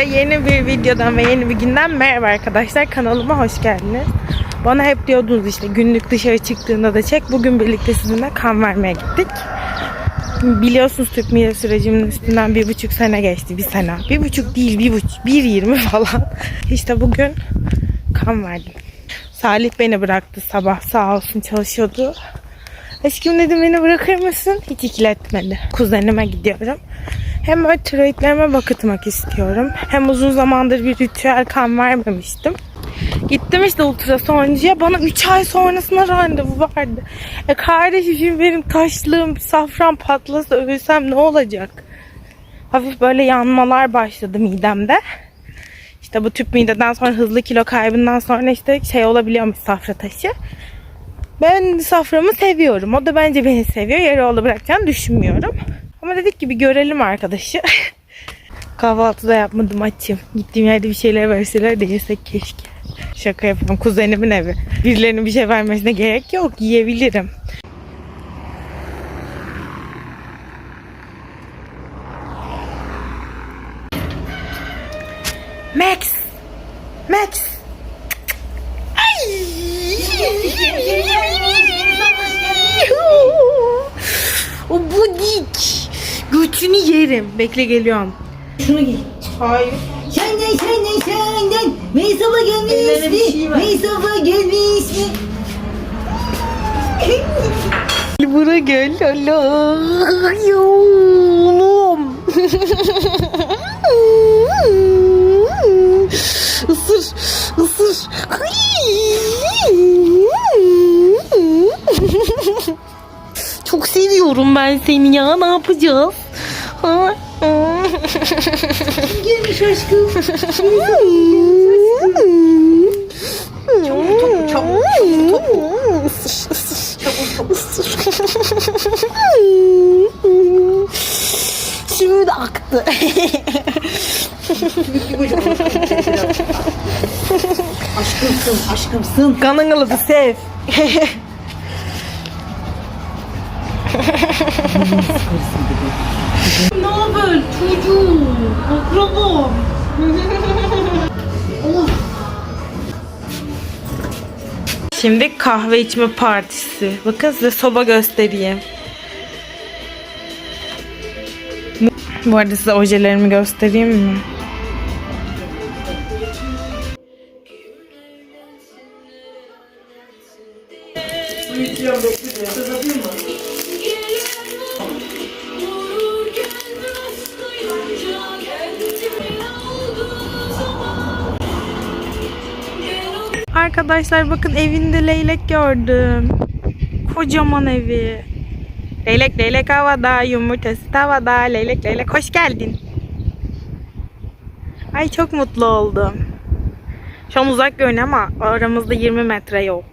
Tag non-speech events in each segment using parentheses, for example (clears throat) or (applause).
Hepinize yeni bir videodan ve yeni bir günden merhaba arkadaşlar. Kanalıma hoş geldiniz. Bana hep diyordunuz işte günlük dışarı çıktığında da çek. Bugün birlikte sizinle kan vermeye gittik. Biliyorsunuz Türk mide sürecimin üstünden bir buçuk sene geçti. Bir sene. Bir buçuk değil bir buçuk. Bir yirmi (laughs) falan. İşte bugün kan verdim. Salih beni bıraktı sabah sağ olsun çalışıyordu. Aşkım dedim beni bırakır mısın? Hiç ikiletmedi. Kuzenime gidiyorum. Hem böyle tiroidlerime bakıtmak istiyorum. Hem uzun zamandır bir ritüel kan vermemiştim. Gittim işte ultrasoncuya. Bana 3 ay sonrasına randevu vardı. E kardeşim benim taşlığım safran patlasa ölsem ne olacak? Hafif böyle yanmalar başladı midemde. İşte bu tüp mideden sonra hızlı kilo kaybından sonra işte şey olabiliyormuş safra taşı. Ben saframı seviyorum. O da bence beni seviyor. Yarı oğlu bırakacağını düşünmüyorum. Ama dedik ki bir görelim arkadaşı. (laughs) Kahvaltıda yapmadım açım. Gittiğim yerde bir şeyler verseler de yesek keşke. Şaka yapıyorum. Kuzenimin evi. Birilerinin bir şey vermesine gerek yok. Yiyebilirim. Max! Max! O (laughs) budik. Götünü yerim. Bekle geliyorum. Şunu giy. Hayır. Senden senden senden Meysap'a Ellerine bir gelmiş şey mi? ver. Meysap'a gelmiş mi? Bura gel Allah yolum. Isır, ısır. Çok seviyorum ben seni ya. Ne yapacağız? Ha? Gelmiş aşkım. Çabuk (laughs) topu, çabuk, çabuk topu. Çabuk topu. Şimdi aktı. Aşkımsın, aşkımsın. Kanın ılıdı sev. Ne haber çocuğum? Akrabam. Şimdi kahve içme partisi. Bakın size soba göstereyim. Bu arada size ojelerimi göstereyim mi? Arkadaşlar bakın evinde leylek gördüm. Kocaman evi. Leylek leylek havada, yumurtası tavada. Leylek leylek hoş geldin. Ay çok mutlu oldum. Şu an uzak görünüyor ama aramızda 20 metre yok.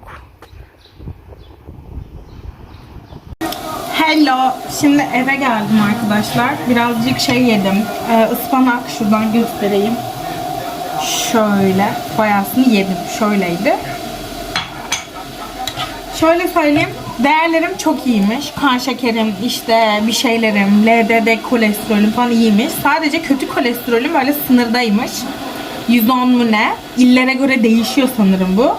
Hello. Şimdi eve geldim arkadaşlar. Birazcık şey yedim. Ee, ıspanak şuradan göstereyim. Şöyle. Bayasını yedim. Şöyleydi. Şöyle söyleyeyim. Değerlerim çok iyiymiş. Kan şekerim, işte bir şeylerim, LDD kolesterolüm falan iyiymiş. Sadece kötü kolesterolüm böyle sınırdaymış. 110 mu ne? İllere göre değişiyor sanırım bu.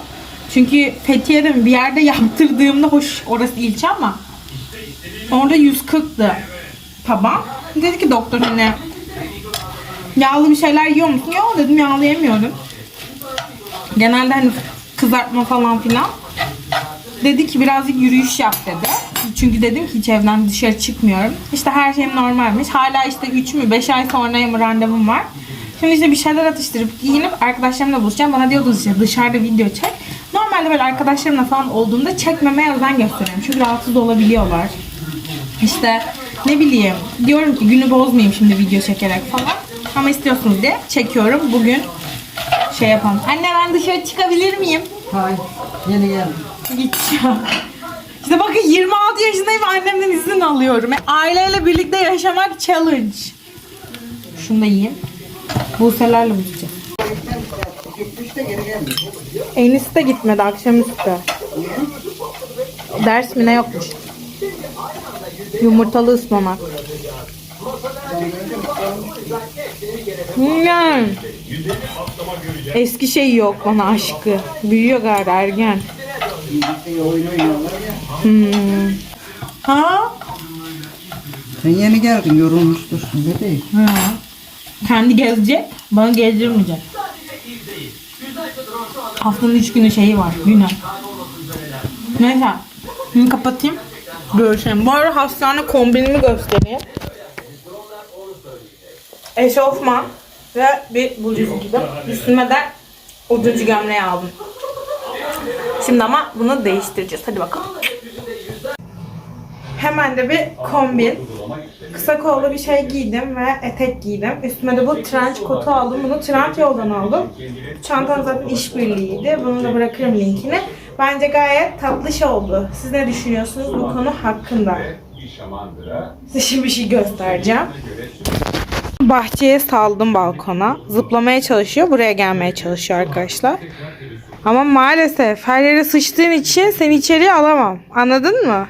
Çünkü Fethiye'de mi bir yerde (laughs) yaptırdığımda hoş orası ilçe ama orada 140'tı taban. Dedi ki doktor hani yağlı bir şeyler yiyor musun? Yok dedim yağlı yemiyorum. Genelde hani kızartma falan filan. Dedi ki birazcık yürüyüş yap dedi. Çünkü dedim ki hiç evden dışarı çıkmıyorum. İşte her şeyim normalmiş. Hala işte 3 mü 5 ay sonra mı randevum var. Şimdi işte bir şeyler atıştırıp giyinip arkadaşlarımla buluşacağım. Bana diyordu işte dışarıda video çek. Normalde böyle arkadaşlarımla falan olduğumda çekmemeye özen gösteriyorum. Çünkü rahatsız olabiliyorlar. İşte ne bileyim diyorum ki günü bozmayayım şimdi video çekerek falan. Ama istiyorsunuz diye çekiyorum. Bugün şey yapalım. Anne ben dışarı çıkabilir miyim? Hayır, yeni geldim. Gideceğim. İşte bakın 26 yaşındayım annemden izin alıyorum. Aileyle birlikte yaşamak challenge. Şunu da yiyeyim. Buse'lerle buluşacağız. Enis de gitmedi akşamüstü. Ders mi ne yokmuş. Yumurtalı ıspanak. Yani. Eski şey yok bana aşkı. Büyüyor galiba ergen. Birlikte oyun oynuyorlar ya. Hmm. Ha? Sen yeni geldin yorulmuştursun ne değil. Ha. Kendi gezecek. Bana gezdirmeyecek. Haftanın üç günü şeyi var. Günü. Neyse. Şimdi kapatayım. Görüşelim. Bu arada hastane kombinimi göstereyim. Eşofman ve bir bluz giydim. Üstüme de oduncu gömleği aldım. Şimdi ama bunu değiştireceğiz. Hadi bakalım. Hemen de bir kombin. Kısa kollu bir şey giydim ve etek giydim. Üstüme de bu trench kotu aldım. Bunu trench yoldan aldım. Çantam zaten işbirliğiydi. Bunu da bırakırım linkini. Bence gayet tatlış oldu. Siz ne düşünüyorsunuz bu konu hakkında? Size şimdi bir şey göstereceğim. Bahçeye saldım balkona. Zıplamaya çalışıyor. Buraya gelmeye çalışıyor arkadaşlar. Ama maalesef her yere sıçtığın için seni içeriye alamam. Anladın mı?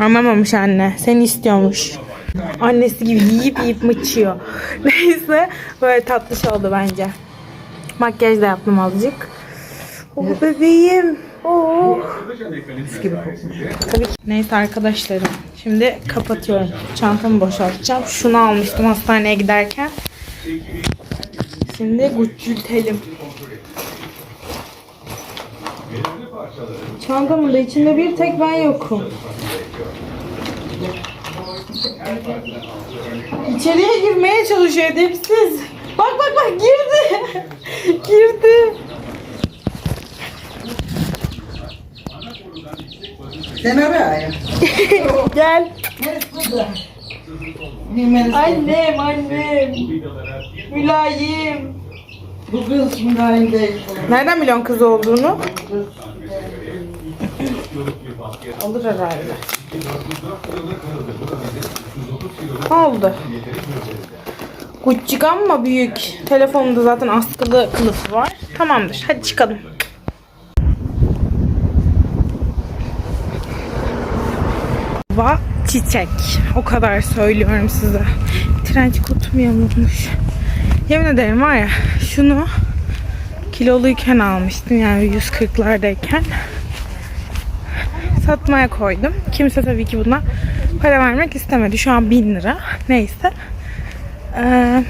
Anlamamış anne. Seni istiyormuş. Annesi gibi yiyip yiyip mıçıyor. (laughs) Neyse böyle tatlış oldu bence. Makyaj da yaptım azıcık. Oh bebeğim. Oh. Tabii. Neyse arkadaşlarım. Şimdi kapatıyorum. Çantamı boşaltacağım. Şunu almıştım hastaneye giderken. Şimdi güçültelim. Çantamın da içinde bir tek ben yokum. İçeriye girmeye çalışıyor edepsiz. Bak bak bak girdi. (laughs) girdi. Sen oraya. (laughs) Gel. Annem annem. Mülayim. Bu kız mülayim değil. Nereden biliyorsun kız olduğunu? Olur herhalde. Oldu. Küçük ama büyük. Telefonumda zaten askılı kılıfı var. Tamamdır. Hadi çıkalım. Va çiçek. O kadar söylüyorum size. Trenç kotum yamulmuş. Yemin ederim var ya şunu kiloluyken almıştım yani 140'lardayken. Satmaya koydum. Kimse tabii ki buna para vermek istemedi. Şu an 1000 lira. Neyse. Ee,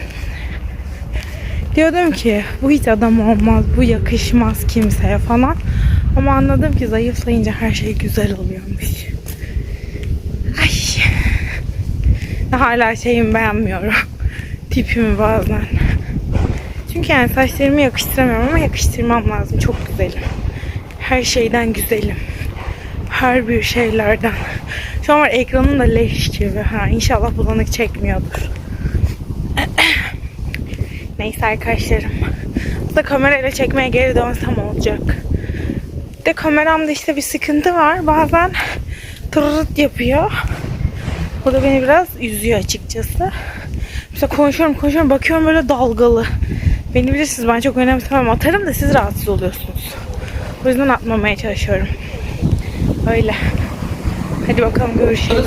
diyordum ki bu hiç adam olmaz, bu yakışmaz kimseye falan. Ama anladım ki zayıflayınca her şey güzel oluyormuş. Ay. Hala şeyimi beğenmiyorum. Tipimi bazen. Çünkü yani saçlarımı yakıştıramıyorum ama yakıştırmam lazım. Çok güzelim. Her şeyden güzelim. Her bir şeylerden. Şu an var ekranım da leş gibi. Ha, inşallah bulanık çekmiyordur. (clears throat) Neyse arkadaşlarım. Da kamerayla çekmeye geri dönsem olacak. De kameramda işte bir sıkıntı var. Bazen tırırt yapıyor. Bu da beni biraz üzüyor açıkçası. Mesela konuşuyorum konuşuyorum bakıyorum böyle dalgalı. Beni bilirsiniz ben çok önemsemem atarım da siz rahatsız oluyorsunuz. O yüzden atmamaya çalışıyorum. Öyle. Hadi bakalım görüşürüz.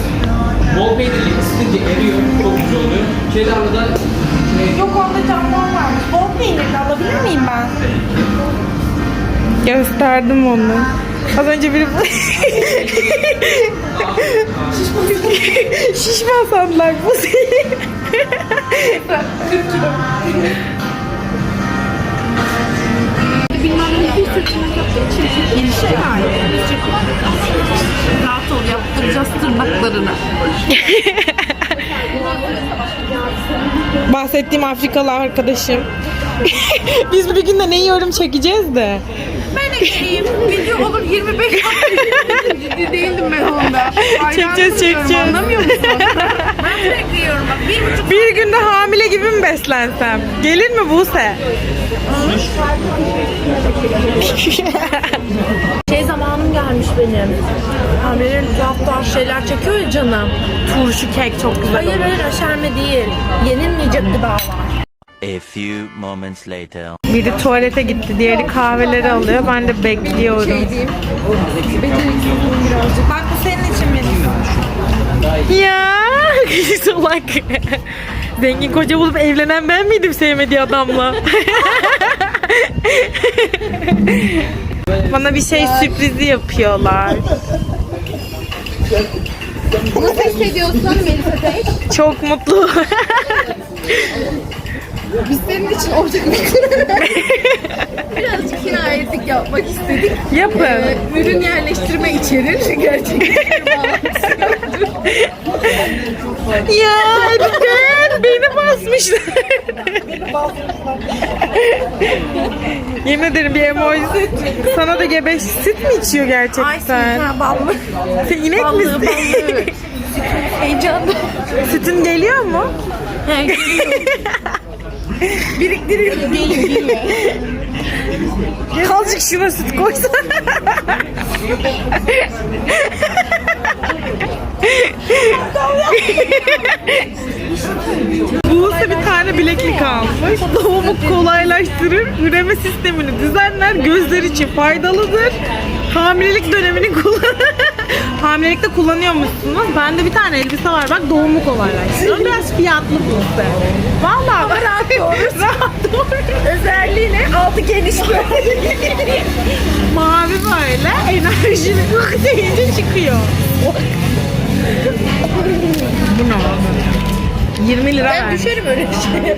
Bol peynirli ısıtınca eriyor. Çok güzel oluyor. Çedarlı da Yok onda camdan varmış. Bol peynirli alabilir miyim ben? Gösterdim onu. Az önce biri (laughs) Şişman sandılar bu Rahat (laughs) tırnaklarını. Bahsettiğim Afrikalı arkadaşım. (laughs) Biz bir günde ne yiyorum çekeceğiz de. Ben de geleyim. Video olur 25 dakika. Ciddi değildim ben onda. Hayran Çekeceğiz, çekeceğiz. Anlamıyor musun? (laughs) ben sürekli yiyorum bak. Bir buçuk Bir günde hamile gibi mi beslensem? Gelir mi Buse? şey zamanım gelmiş benim. Hamilerin tuhaf tuhaf şeyler çekiyor ya canım. Turşu kek çok güzel Hayır olur. hayır aşerme değil. Yenilmeyecek gıdalar. A few moments later. Biri tuvalete gitti, diğeri kahveleri alıyor. Ben de bekliyorum. Bak bu senin için benim. Ya (laughs) salak. Zengin koca bulup evlenen ben miydim sevmediği adamla? (laughs) Bana bir şey sürprizi yapıyorlar. Nasıl hissediyorsun Melisa Bey? Çok mutlu. Biz senin için ortak bir Birazcık kinayetlik yapmak istedik. Yapın. Ee, ürün yerleştirme içerir. (laughs) Gerçekten Ya Edgar beni basmışlar. Yemin ederim bir emoji. Sana da gebeş süt mü içiyor gerçekten? ballı. Sen inek Ballı, misin? ballı evet. Heyecanlı. Sütün geliyor mu? Biriktiriyor. Geliyor, geliyor. Azıcık şuna süt koysan. Buse bir tane bileklik almış. Doğumu kolaylaştırır, üreme sistemini düzenler, gözler için faydalıdır. Hamilelik dönemini kullan. (laughs) Hamilelikte kullanıyormuşsunuz. Bende bir tane elbise var bak doğumu kolaylaştırıyor. Biraz fiyatlı Buse. Vallahi bak. rahat doğru. (laughs) rahat doğru. Özelliğiyle altı geniş (laughs) Mavi böyle enerjini deyince çıkıyor. Bu ne? 20 lira Ben vermiş. düşerim öyle şeye.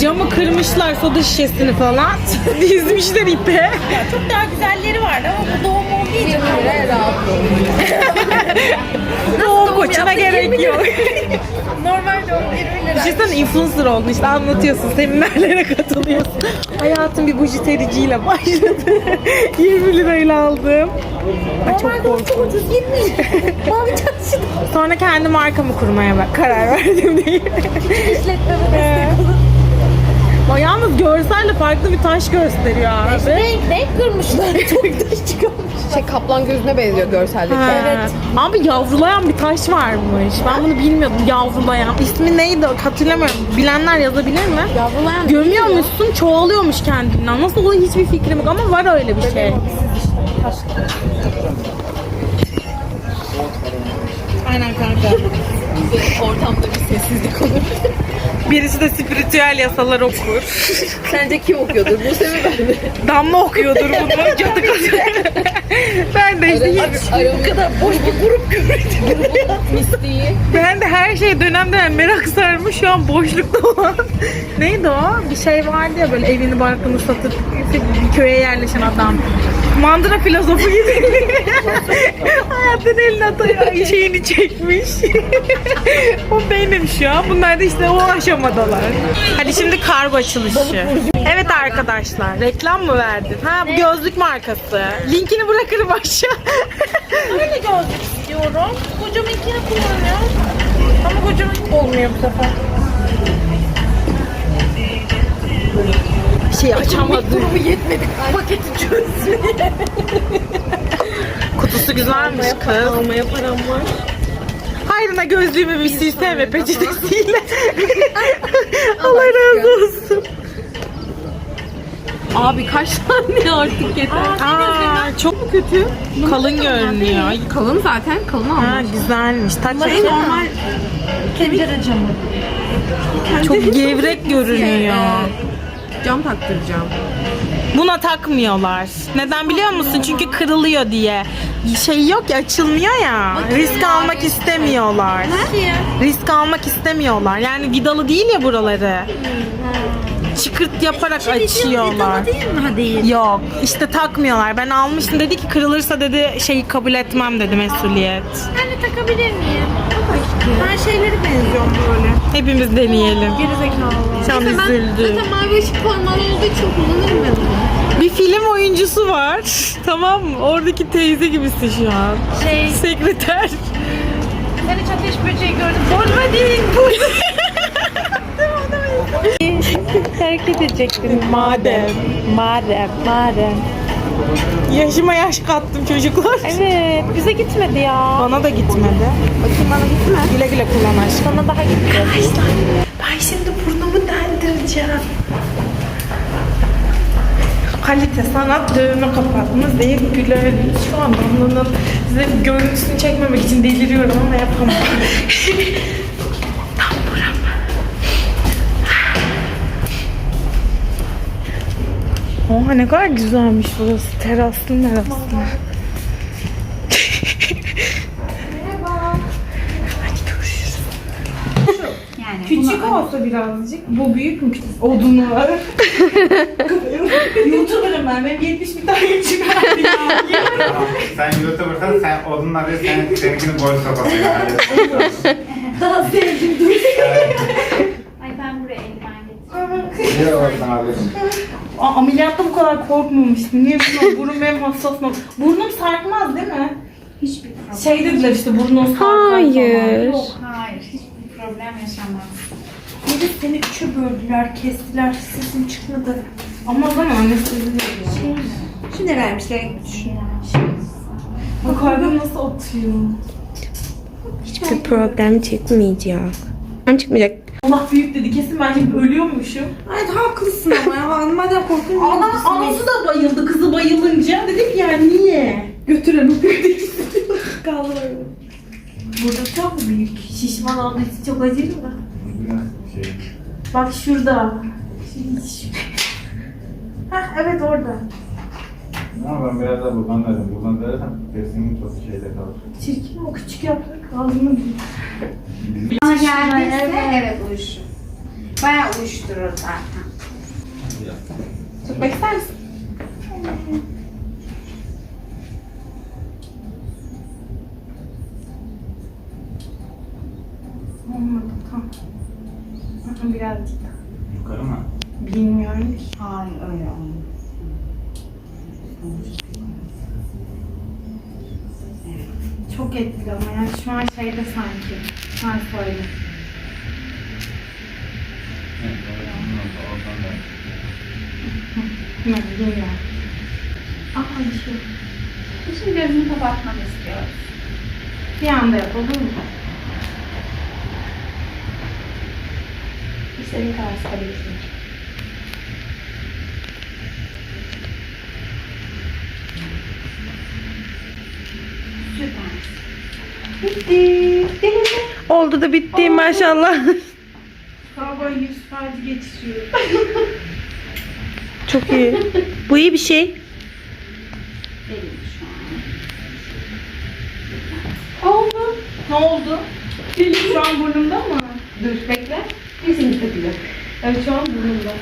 Camı kırmışlar soda şişesini falan. (laughs) Dizmişler ipe. Çok daha güzelleri vardı ama bu doğum olduğu için öyle rahat Doğum koçuna gerek 20 yok. (laughs) Normal doğum 20 lira. Düşünsene influencer oldun işte anlatıyorsun, seminerlere katılıyorsun. Hayatım bir buji tericiyle başladı. (laughs) 20 lirayla aldım. Ay çok korkunç. Çok ucuz 20 lira. Mavi Sonra kendi markamı kurmaya karar verdim diye. işletmeme Ama yalnız görselle farklı bir taş gösteriyor abi. Renk renk kırmışlar. (laughs) Çok taş çıkarmış. Şey kaplan gözüne benziyor görseldeki. Ha. Abi yavrulayan bir taş varmış. Ben bunu bilmiyordum yavrulayan. İsmi neydi hatırlamıyorum. Bilenler yazabilir mi? Yavrulayan Gömüyormuşsun çoğalıyormuş kendinden. Nasıl oluyor hiçbir fikrim yok ama var öyle bir şey. Aynen kanka. ortamda bir sessizlik olur. Birisi de spiritüel yasalar okur. Sence kim okuyordur? Bu mi ben mi? Damla okuyordur bunu. Cadı kadın. ben de işte Bu kadar boş bir grup gördüm. Mistiği. Ben de her şey dönem dönem merak sarmış şu an boşlukta olan. Neydi o? Bir şey vardı ya böyle evini barkını satıp bir köye yerleşen adam. Mandıra filozofu gibi. Hayatın eline atıyor, şeyini çekmiş. o benim şu an. Bunlar da işte o aşamadalar. Hadi şimdi kargo açılışı. Evet arkadaşlar, reklam mı verdin? Ha bu gözlük markası. Linkini bırakırım aşağı. Öyle gözlük istiyorum. Kocamınkini kullanıyorum. Ama kocamın olmuyor bu sefer. Şey açamadım. Durumu yetmedi. Paketi çözsün. (laughs) Kutusu güzelmiş kız. Almaya param var. Hayrına gözlüğümü bir silsene peçetesiyle. (laughs) Allah razı olsun. Abi kaç tane artık yeter. Aa, çok mu kötü? Kalın görünüyor. Kalın zaten. Kalın Ha, almış. güzelmiş. Taç Bunların normal tencere camı. Çok gevrek görünüyor. Cam taktıracağım. Buna takmıyorlar. Neden biliyor musun? Çünkü kırılıyor diye. Şey yok ya açılmıyor ya. Risk almak istemiyorlar. Risk almak istemiyorlar. Yani vidalı değil ya buraları. Çıkırt yaparak açıyorlar. değil mi? Ha değil. Yok işte takmıyorlar. Ben almıştım dedi ki kırılırsa dedi şeyi kabul etmem dedi mesuliyet. Ben de takabilir miyim? Ben şeyleri benziyorum böyle. Hepimiz deneyelim. Gerizekalı. Şu an Neyse ben üzüldüm. zaten mavi ışık formalı olduğu için kullanırım. Bir film oyuncusu var. (laughs) Tamam mı? Oradaki teyze gibisin şu an. Şey, Sekreter. ben hiç ateş böceği gördüm. Forma değil. (laughs) Hareket edecektin madem. Madem. Madem. Yaşıma yaş kattım çocuklar. Evet, bize gitmedi ya. Bana da gitmedi. Bakayım bana gitme. Güle güle kullan aşkım. Bana daha gitti. Ben şimdi burnumu deldireceğim. Kalite sanat dövme kapatma zevk güler. Şu an Damla'nın size görüntüsünü çekmemek için deliriyorum ama yapamam. (laughs) Oha ne kadar güzelmiş burası. Teraslı meraslı. Hadi görüşürüz. Küçük olsa birazcık. Bu büyük mü küçük? Odunu var. YouTuber'ım ben. Benim 70 bin takipçim var. Sen YouTuber'san sen odunları sen seninkini boy halletsin. Daha sevdim. Ay ben buraya eldiven getireyim. Niye oradan alıyorsun? Aa, ameliyatta bu kadar korkmamıştım. Niye bilmiyorum. (laughs) Burnum benim hassas nokta. Burnum sarkmaz değil mi? Hiçbir problem. Şey dediler işte burnun sarkar Hayır. Yok hayır. Hiçbir problem yaşamaz. Bir de seni üçe böldüler, kestiler, sesin çıkmadı. Ama o zaman anestezi veriyor. Şimdi vermişler düşün. Bu kalbim nasıl atıyor? Hiçbir problem çıkmayacak. Ama çıkmayacak. Allah büyük dedi. Kesin ben şimdi ölüyormuşum. Ay haklısın ama ya. Madem korktun. Adam anası da bayıldı kızı bayılınca. Dedim ki yani niye? Götüren o büyük Kaldı öyle. Burada çok büyük. Şişman olduğu için çok acır mı? Biraz şey. Bak şurada. Şimdi şu- Heh, evet orada. Ama ben biraz da buradan derim. Buradan dersem kesin çok şeyde kalır. Çirkin o küçük yaprak ağzını büyük. Bana geldiyse evet uyuşur. Bayağı uyuşturur zaten. Tutmak ister misin? Olmadı tamam. Aha, Birazcık daha. Yukarı mı? Bilmiyorum ki. Hayır öyle olmaz. Çok etkili ama yani şu an şeyde sanki. Sen söyle. Evet, oradan- da. Ne bilmiyorum. Aa şey. Şimdi gözünü kapatmanı istiyoruz. Bir anda yap olur mu? İstediğin kadar sıkabilirsin. Bitti. Oldu da bitti maşallah. Galiba yüz felci geçiriyor. Çok iyi. Bu iyi bir şey. Oldu. Ne oldu? Dilim şu an burnumda mı? Dur bekle. Kesinlikle dilim. Evet şu an burnumda.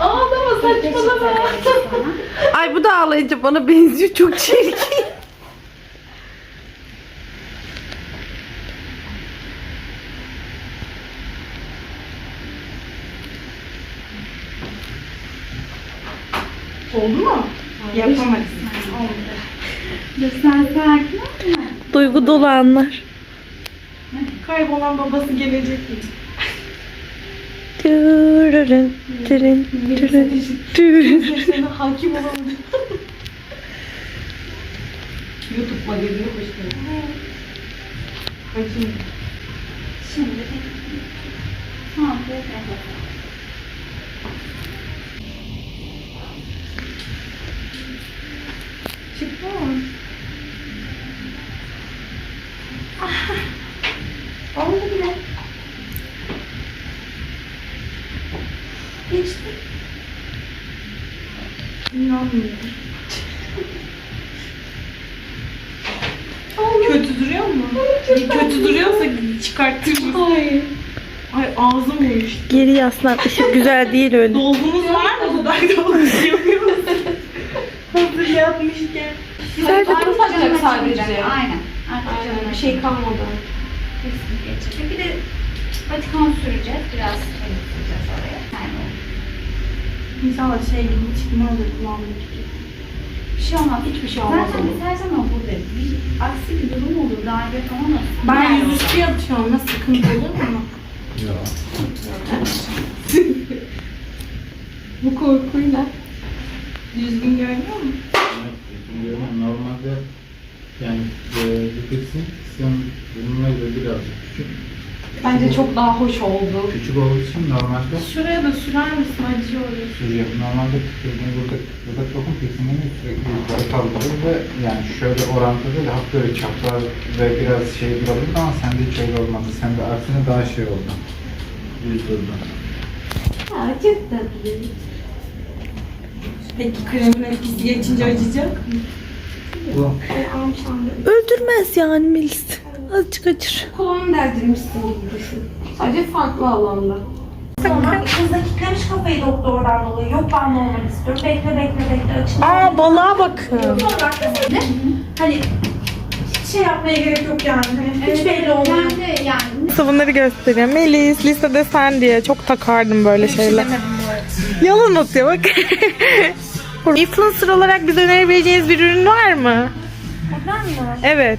Ağlama saçmalama. Ay bu da ağlayınca bana benziyor. Çok çirkin. (laughs) Oldu mu? Yapamadım. Sen sakin ol. Duygu dolu anlar. Kaybolan babası gelecek mi? Tırırın, tırın, tırın, tırın. Seslerine hakim olamadım. YouTube magazini geldin. Bakayım. Şimdi Tamam, evet. Mı? Ah, Oldu bile. Geçti. İnanmıyorum. Kötü duruyor mu? Kötü duruyorsa çıkartır mısın? Hayır. Ay ağzım uyuştu. Geri yaslan. Işık güzel değil öyle. Dolgunuz var mı? Dudak dolgusu yapıyor musun? Hazır yapmışken. Güzel de canına sadece. Aynen. Artık canına Bir şey kalmadı. Kesinlikle çıkacak. Bir de batikon süreceğiz. Biraz temizleyeceğiz oraya. Yani İnşallah şey gibi çıkmaz da gibi. bir şey olmaz. Hiçbir şey olmaz Zaten biz her zaman buradayız. Bir aksi bir durum olur. Darbe falan olur. Ben Yani yüzüstü yatıyorum. Nasıl sıkıntı olur mu? Yok. (laughs) Bu korkuyla. Düzgün görünüyor mu? Evet, düşünüyorum. Normalde yani e, dikilsin, sen bununla göre birazcık küçük. Bence çok daha hoş oldu. Küçük olduğu için normalde Şuraya da sürer misin? Acıyor. sürüyor. Normalde tükürdüğün burada, burada dokun kesimini sürekli yukarı kaldırır ve yani şöyle orantıda da hafif böyle çapraz ve biraz şey durabilir ama sende hiç öyle olmadı. Sende aksine daha şey oldu. Düz durdu. Aa, çok tatlı. Peki kremin etkisi geçince acıyacak Bu. Öldürmez yani Melis. Azıcık acır. Kolon deldirmişsin gibi düşün. Sadece farklı alanda. Sonra kızdaki karış kafayı doktordan dolayı. Yok ben normal istiyorum. Bekle bekle bekle açın. Aa balığa bakın. Sonra hani hiç şey yapmaya gerek yok yani. Hani hiç belli olmuyor. Yani yani Sabunları göstereyim. Melis lisede sen diye çok takardım böyle şeyler. (laughs) Yalan atıyor bak. (laughs) Influencer olarak bize önerebileceğiniz bir ürün var mı? Evet.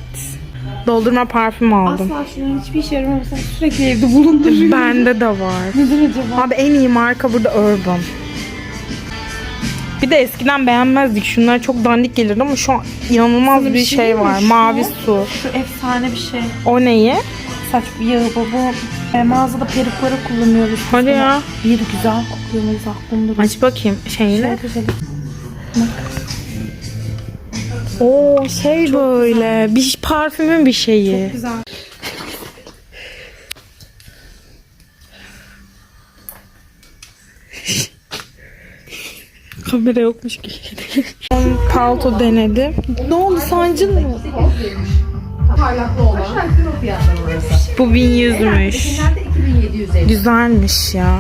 Doldurma parfüm aldım. Aslında hiçbir işe yaramıyorsa sürekli evde bulunduruyor. (laughs) Bende de var. Nedir acaba? Abi en iyi marka burada Urban. Bir de eskiden beğenmezdik. Şunlar çok dandik gelirdi ama şu an inanılmaz bir şey var. Mavi su. Şu efsane bir şey. O neyi? Saç yağı bu. Bu e, mağazada perukları kullanıyoruz. Hadi ya. Bir güzel kokuyor Melis aklımda. Aç bakayım şeyini. Güzel. Oo şey böyle. Bir parfümün bir şeyi. Güzel. (laughs) Kamera yokmuş ki. Palto denedim. Ne oldu sancın mı? Bu 1100'müş. Güzelmiş ya.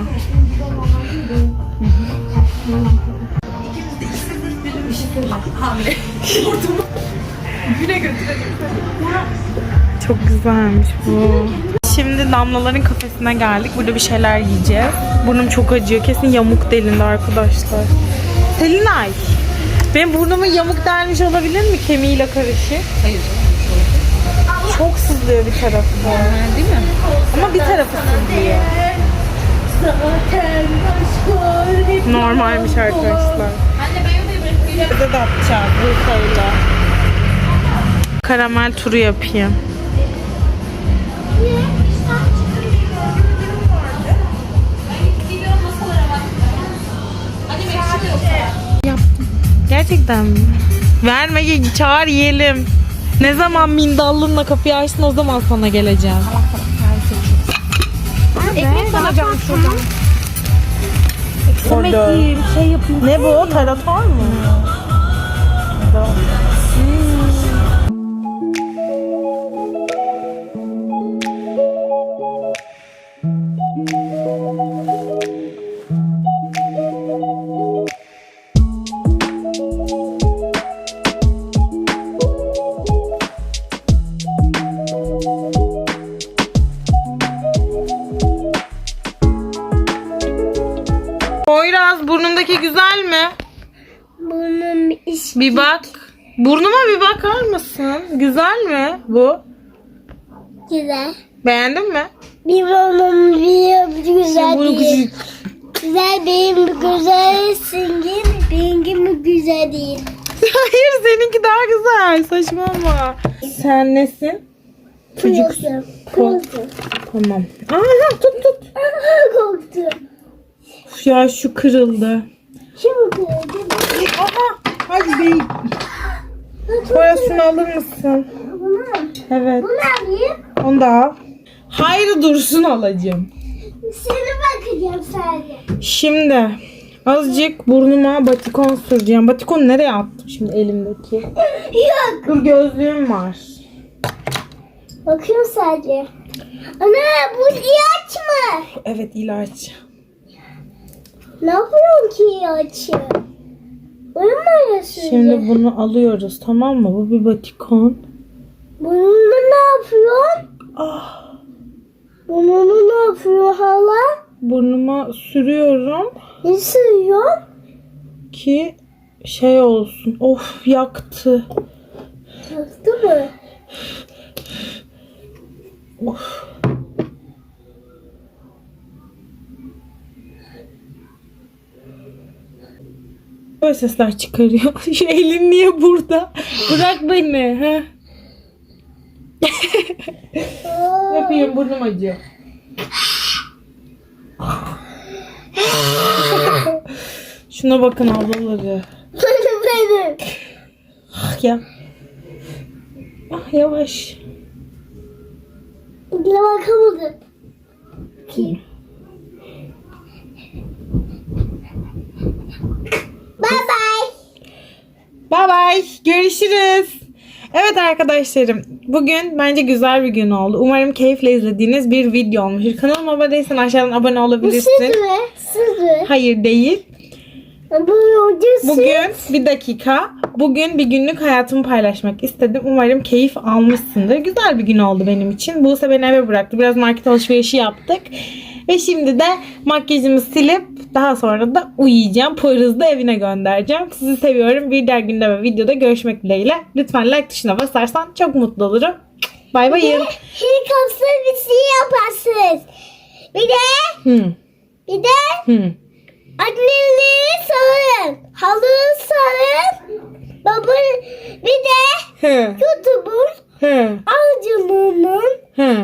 Çok güzelmiş bu. Şimdi damlaların kafesine geldik. Burada bir şeyler yiyeceğiz. Burnum çok acıyor. Kesin yamuk delindi arkadaşlar. Selinay. Benim burnumun yamuk delmiş olabilir mi kemiğiyle karışık? Hayır. Çok sızlıyor bir tarafı. Değil mi? Ama bir tarafı sızlıyor. Normalmiş arkadaşlar. Bize de atacağız Bursa'yla. Karamel turu yapayım. Gerçekten mi? Verme çağır yiyelim. Ne zaman mindallınla kapıyı açsın o zaman sana geleceğim. Ekmek alacağım şuradan. Orada. şey yapayım. Ne bu? Tarator mu? Bir bak. Burnuma bir bakar mısın? Güzel mi bu? güzel. Beğendin mi? Bir burnum bir güzel Burnu değil. Güzel benim güzel singin, benimki güzel değil. (laughs) Hayır seninki daha güzel. Saçmalama. Sen nesin? Çocuk. Korktum. Tamam. Aa tut tut. (laughs) Korktum. Uf, Ya şu kırıldı. Kim kırdı? Aha. Hadi bey. Şunu alır mısın? Bunu. Evet. Bu ne yapayım? Onu da al. Hayır dursun alacağım. Seni bakacağım sadece. Şimdi azıcık burnuma batikon süreceğim. Batikon nereye attım şimdi elimdeki? Yok. Dur gözlüğüm var. Bakıyorum sadece. Ana bu ilaç mı? Evet ilaç. Ne yapıyorum ki ilacı? Öyle süreceğim? Şimdi bunu alıyoruz tamam mı? Bu bir batikon. Bununla ne yapıyorsun? Ah. Bununla ne yapıyor hala? Burnuma sürüyorum Ne sürüyor? ki şey olsun. Of yaktı. Yaktı mı? Of. Böyle sesler çıkarıyor. (laughs) Şu elin niye burada? Bırak beni. Ha? (laughs) Yapayım burnum acıyor. (laughs) Şuna bakın ablaları. Benim. Ah ya. Ah yavaş. Bir bakamadım. Kim? Bye bye. Bay bay. Görüşürüz. Evet arkadaşlarım. Bugün bence güzel bir gün oldu. Umarım keyifle izlediğiniz bir video olmuştur. Kanalıma abone değilsen aşağıdan abone olabilirsin. Mü? Süt mü? Hayır değil. Bu. Bugün bir dakika. Bugün bir günlük hayatımı paylaşmak istedim. Umarım keyif almışsındır. Güzel bir gün oldu benim için. Buse beni eve bıraktı. Biraz market alışverişi yaptık. Ve şimdi de makyajımı silip daha sonra da uyuyacağım. Poyraz'ı da evine göndereceğim. Sizi seviyorum. Bir diğer günde ve videoda görüşmek dileğiyle. Lütfen like tuşuna basarsan çok mutlu olurum. Bay bay. Helikopter bir şey yaparsınız. Bir de Hı, bir de hı. anneleri sarın. Halı sarın. Baba bir de Hı, YouTube'un hı, avcılığının hı.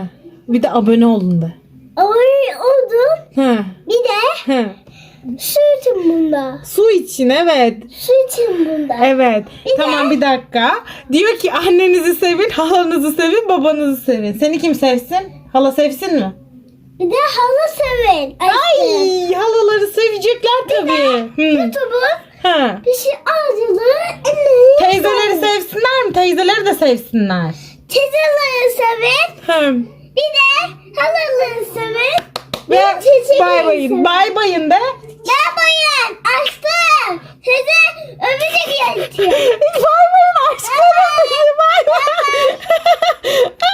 Bir de abone olun da. Hı, Bir de hı. su için bunda. Su için evet. Su için bunda. Evet. tamam bir dakika. Diyor ki annenizi sevin, halanızı sevin, babanızı sevin. Seni kim sevsin? Hala sevsin mi? Bir de halı sevin. Ay halaları sevecekler tabii. Hı. YouTube'un Ha. bir şey avcılığı anneleri Teyzeleri sevsinler mi? Teyzeleri de sevsinler. Teyzeleri sevin. Hı. Bir de halaları sevin. Ve bay bayın. Bay bayın de. Bay bayın. Aşkım. Sizi ömürlük yönetiyor. (laughs) bay bayın aşkım. Bay bayın. (laughs)